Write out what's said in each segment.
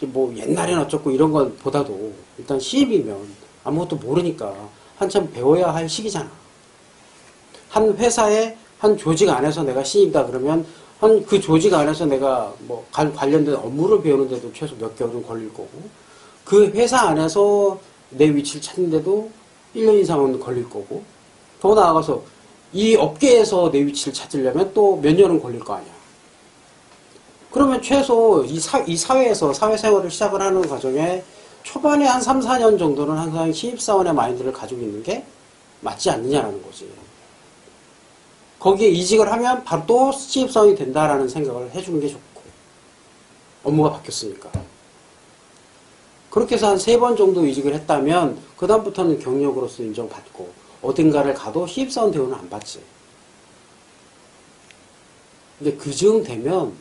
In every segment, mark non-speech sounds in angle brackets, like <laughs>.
뭐 옛날엔 어쩌고 이런 건 보다도 일단 시입이면 아무것도 모르니까 한참 배워야 할 시기잖아. 한 회사에 한 조직 안에서 내가 신입이다 그러면 한 그 조직 안에서 내가 뭐 관- 관련된 업무를 배우는데도 최소 몇 개월은 걸릴 거고 그 회사 안에서 내 위치를 찾는데도 1년 이상은 걸릴 거고 더 나아가서 이 업계에서 내 위치를 찾으려면 또 몇 년은 걸릴 거 아니야. 그러면 최소 이, 사, 이 사회에서 사회 생활을 시작을 하는 과정에 초반에 한 3, 4년 정도는 항상 신입사원의 마인드를 가지고 있는 게 맞지 않느냐라는 거지. 거기에 이직을 하면 바로 또 신입사원이 된다라는 생각을 해주는 게 좋고. 업무가 바뀌었으니까. 그렇게 해서 한 세 번 정도 이직을 했다면, 그 다음부터는 경력으로서 인정받고, 어딘가를 가도 신입사원 대우는 안 받지. 근데 그즈음 되면,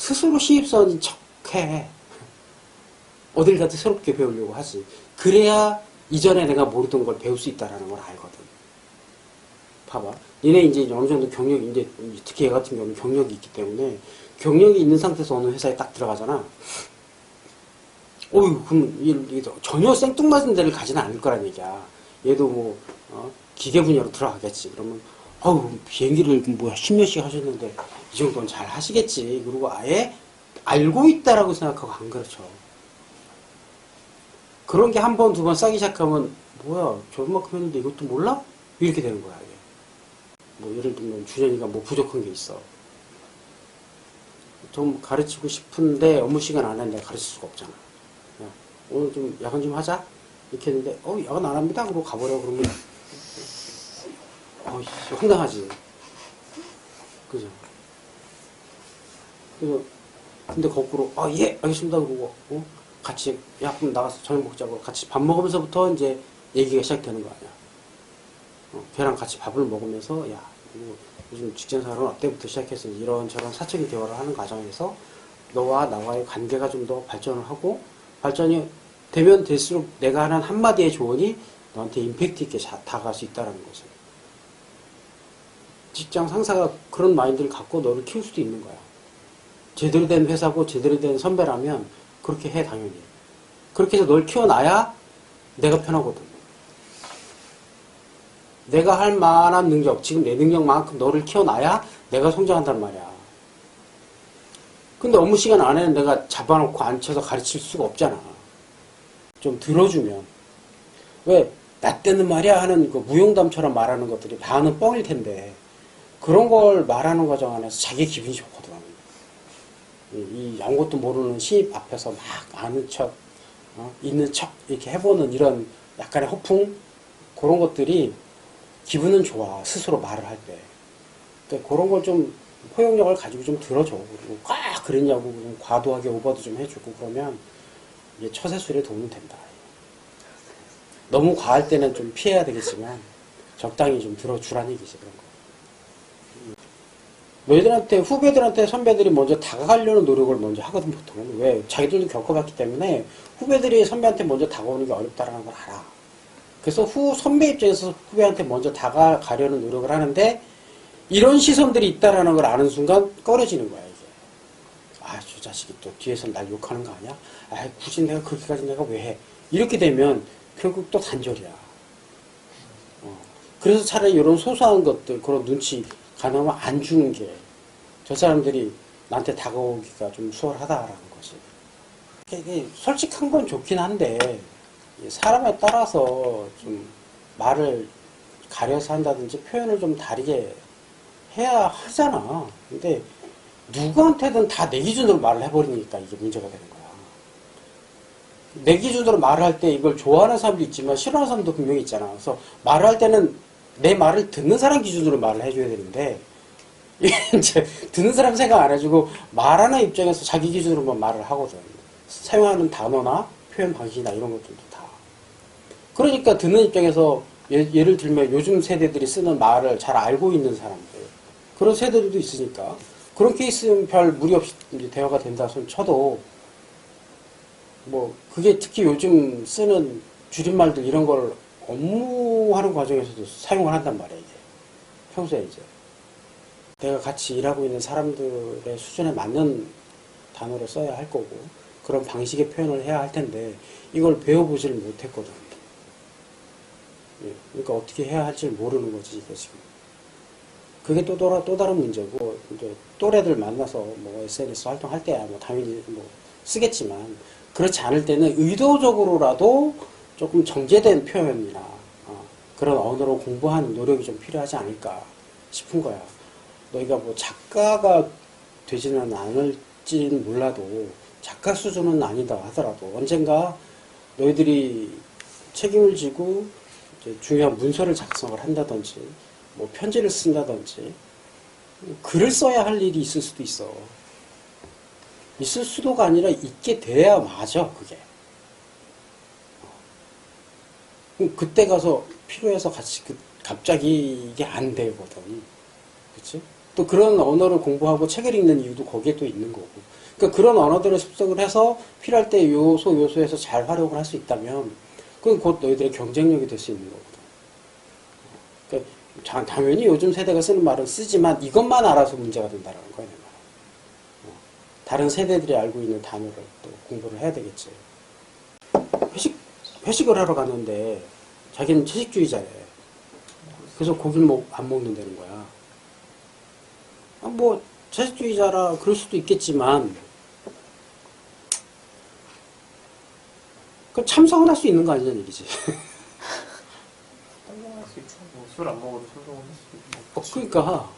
스스로 신입사원인 척해. 어딜 가도 새롭게 배우려고 하지. 그래야 이전에 내가 모르던 걸 배울 수 있다라는 걸 알거든. 봐봐. 얘네 이제 어느 정도 경력이, 이제 특히 얘 같은 경우는 경력이 있기 때문에 경력이 있는 상태에서 어느 회사에 딱 들어가잖아. 어휴, 그럼 전혀 생뚱맞은 데를 가지는 않을 거란 얘기야. 얘도 뭐, 어, 기계 분야로 들어가겠지. 그러면, 어우, 비행기를 뭐야, 10년씩 하셨는데 이 정도는 잘 하시겠지. 그리고 아예 알고 있다라고 생각하고 안 그렇죠. 그런 게 한 번, 두 번 싸기 시작하면, 뭐야, 저만큼 했는데 이것도 몰라? 이렇게 되는 거야, 이게. 뭐, 예를 들면, 준현이가 뭐 부족한 게 있어. 좀 가르치고 싶은데 업무 시간 안에 내가 가르칠 수가 없잖아. 야, 오늘 좀 야간 좀 하자? 이렇게 했는데, 어, 야간 안 합니다. 그러고 가버려. 그러면, 어, 씨, 황당하지. 그죠? 그래서, 근데 거꾸로, 아, 예, 알겠습니다. 그러고, 어? 같이, 야, 그럼 나가서 저녁 먹자고 같이 밥 먹으면서부터 이제 얘기가 시작되는 거 아니야. 어, 걔랑 같이 밥을 먹으면서, 야, 요즘 직장 생활은 어때부터 시작해서 이런저런 사적인 대화를 하는 과정에서 너와 나와의 관계가 좀 더 발전을 하고, 발전이 되면 될수록 내가 하는 한마디의 조언이 너한테 임팩트 있게 자- 다가갈 수 있다는 거지. 직장 상사가 그런 마인드를 갖고 너를 키울 수도 있는 거야. 제대로 된 회사고 제대로 된 선배라면 그렇게 해 당연히. 그렇게 해서 널 키워놔야 내가 편하거든. 내가 할 만한 능력, 지금 내 능력만큼 너를 키워놔야 내가 성장한단 말이야. 근데 업무 시간 안에는 내가 잡아놓고 앉혀서 가르칠 수가 없잖아. 좀 들어주면. 왜, 나 때는 말이야 하는 그 무용담처럼 말하는 것들이 반은 뻥일 텐데, 그런 걸 말하는 과정 안에서 자기 기분이 좋거든. 이, 이 아무것도 모르는 신입 앞에서 막 아는 척, 어? 있는 척, 이렇게 해보는 이런 약간의 허풍? 그런 것들이 기분은 좋아. 스스로 말을 할 때. 그러니까 그런 걸 좀 포용력을 가지고 좀 들어줘. 그리고 꽉 그랬냐고 좀 과도하게 오버도 좀 해주고 그러면 이게 처세술에 도움이 된다. 너무 과할 때는 좀 피해야 되겠지만 적당히 좀 들어주라는 얘기지 그런 거. 너희들한테 후배들한테 선배들이 먼저 다가가려는 노력을 먼저 하거든 보통은 왜 자기들도 겪어봤기 때문에 후배들이 선배한테 먼저 다가오는 게 어렵다라는 걸 알아. 그래서 후 선배 입장에서 후배한테 먼저 다가가려는 노력을 하는데 이런 시선들이 있다라는 걸 아는 순간 꺼려지는 거야 이게. 아, 저 자식이 또 뒤에서 날 욕하는 거 아니야? 아, 굳이 내가 그렇게까지 내가 왜 해? 이렇게 되면 결국 또 단절이야. 어. 그래서 차라리 이런 소소한 것들, 그런 눈치 가능하면 안 주는 게 저 사람들이 나한테 다가오기가 좀 수월하다라는 거지. 이게 솔직한 건 좋긴 한데 사람에 따라서 좀 말을 가려서 한다든지 표현을 좀 다르게 해야 하잖아. 근데 누구한테든 다 내 기준으로 말을 해버리니까 이게 문제가 되는 거야. 내 기준으로 말을 할 때 이걸 좋아하는 사람도 있지만 싫어하는 사람도 분명히 있잖아. 그래서 말을 할 때는 내 말을 듣는 사람 기준으로 말을 해줘야 되는데 <laughs> 이제 듣는 사람 생각 안 해주고 말하는 입장에서 자기 기준으로만 말을 하거든. 사용하는 단어나 표현 방식이나 이런 것들도 다. 그러니까 듣는 입장에서 예, 예를 들면 요즘 세대들이 쓰는 말을 잘 알고 있는 사람들 그런 세대들도 있으니까 그런 케이스는 별 무리 없이 대화가 된다 손 쳐도 뭐 그게 특히 요즘 쓰는 줄임말들 이런 걸 업무하는 과정에서도 사용을 한단 말이야 이게 평소에 이제 내가 같이 일하고 있는 사람들의 수준에 맞는 단어를 써야 할 거고 그런 방식의 표현을 해야 할 텐데 이걸 배워보지를 못했거든. 예, 그러니까 어떻게 해야 할지 모르는 거지 지금. 그게 또, 또, 또 다른 문제고 이제 또래들 만나서 뭐 SNS 활동할 때야 뭐 당연히 뭐 쓰겠지만 그렇지 않을 때는 의도적으로라도 조금 정제된 표현이나 어, 그런 언어로 공부하는 노력이 좀 필요하지 않을까 싶은 거야. 너희가 뭐 작가가 되지는 않을지는 몰라도 작가 수준은 아니다 하더라도 언젠가 너희들이 책임을 지고 중요한 문서를 작성을 한다든지 뭐 편지를 쓴다든지 글을 써야 할 일이 있을 수도 있어. 있을 수도가 아니라 있게 돼야 맞아 그게. 그때 가서 필요해서 같이 그- 갑자기 이게 안 되거든. 그치? 또 그런 언어를 공부하고 책을 읽는 이유도 거기에 또 있는 거고. 그러니까 그런 언어들을 습득을 해서 필요할 때 요소 요소에서 잘 활용을 할 수 있다면 그건 곧 너희들의 경쟁력이 될 수 있는 거거든. 그러니까 자- 당연히 요즘 세대가 쓰는 말은 쓰지만 이것만 알아서 문제가 된다는 거야, 내. 어. 다른 세대들이 알고 있는 단어를 또 공부를 해야 되겠지. 회식, 회식을 하러 갔는데 자기는 채식주의자래. 그래서 고기를 먹, 안 먹는다는 거야. 아, 뭐, 채식주의자라 그럴 수도 있겠지만, 그 참석은 할 수 있는 거 아니냐는 얘기지. 성공할 수 있죠. 뭐 술 안 먹어도 성공할 수 있고. 어, 그러니까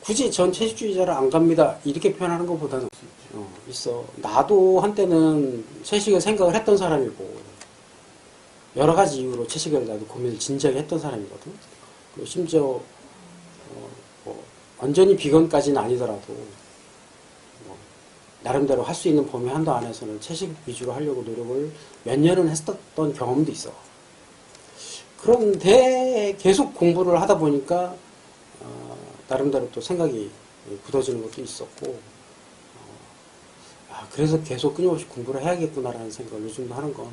굳이 전 채식주의자를 안 갑니다 이렇게 표현하는 것보다는 어, 있어 나도 한때는 채식을 생각을 했던 사람이고 여러 가지 이유로 채식을 나도 고민을 진지하게 했던 사람이거든. 그리고 심지어 어, 뭐 완전히 비건까지는 아니더라도 뭐 나름대로 할 수 있는 범위 한도 안에서는 채식 위주로 하려고 노력을 몇 년은 했었던 경험도 있어. 그런데 계속 공부를 하다 보니까 어, 나름대로 또 생각이 굳어지는 것도 있었고 어, 아, 그래서 계속 끊임없이 공부를 해야겠구나라는 생각을 요즘도 하는 건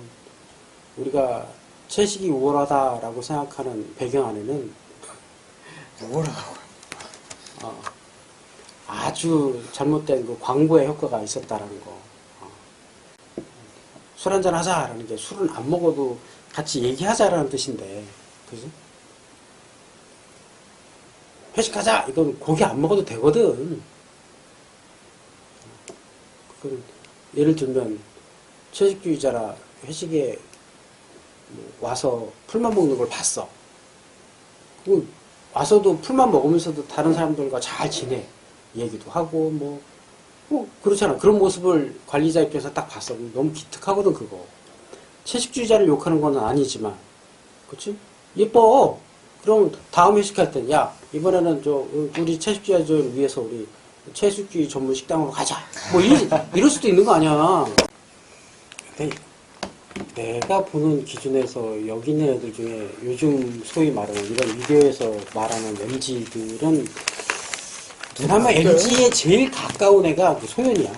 우리가 채식이 우월하다라고 생각하는 배경 안에는 뭐라고? 어, 아주 잘못된 그 광고의 효과가 있었다라는 거. 어. 술 한잔 하자라는 게 술은 안 먹어도 같이 얘기하자라는 뜻인데, 그지? 회식하자! 이건 고기 안 먹어도 되거든. 예를 들면, 채식주의자라 회식에 뭐 와서 풀만 먹는 걸 봤어. 와서도 풀만 먹으면서도 다른 사람들과 잘 지내. 얘기도 하고, 뭐, 뭐, 그렇잖아. 그런 모습을 관리자 입장에서 딱 봤어. 너무 기특하거든, 그거. 채식주의자를 욕하는 건 아니지만, 그치? 예뻐. 그럼 다음 회식할 때, 야, 이번에는 저, 우리 채식주의자를 위해서 우리 채식주의 전문 식당으로 가자. 뭐, 이, 이럴 수도 있는 거 아니야. 내가 보는 기준에서 여기 있는 애들 중에 요즘 소위 말하는 이런 미디어에서 말하는 MZ들은 누나면 MZ에 제일 가까운 애가 그 소연이야.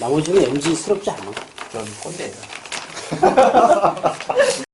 나머지는 MZ스럽지 않아. 전 꼰대예요. <laughs>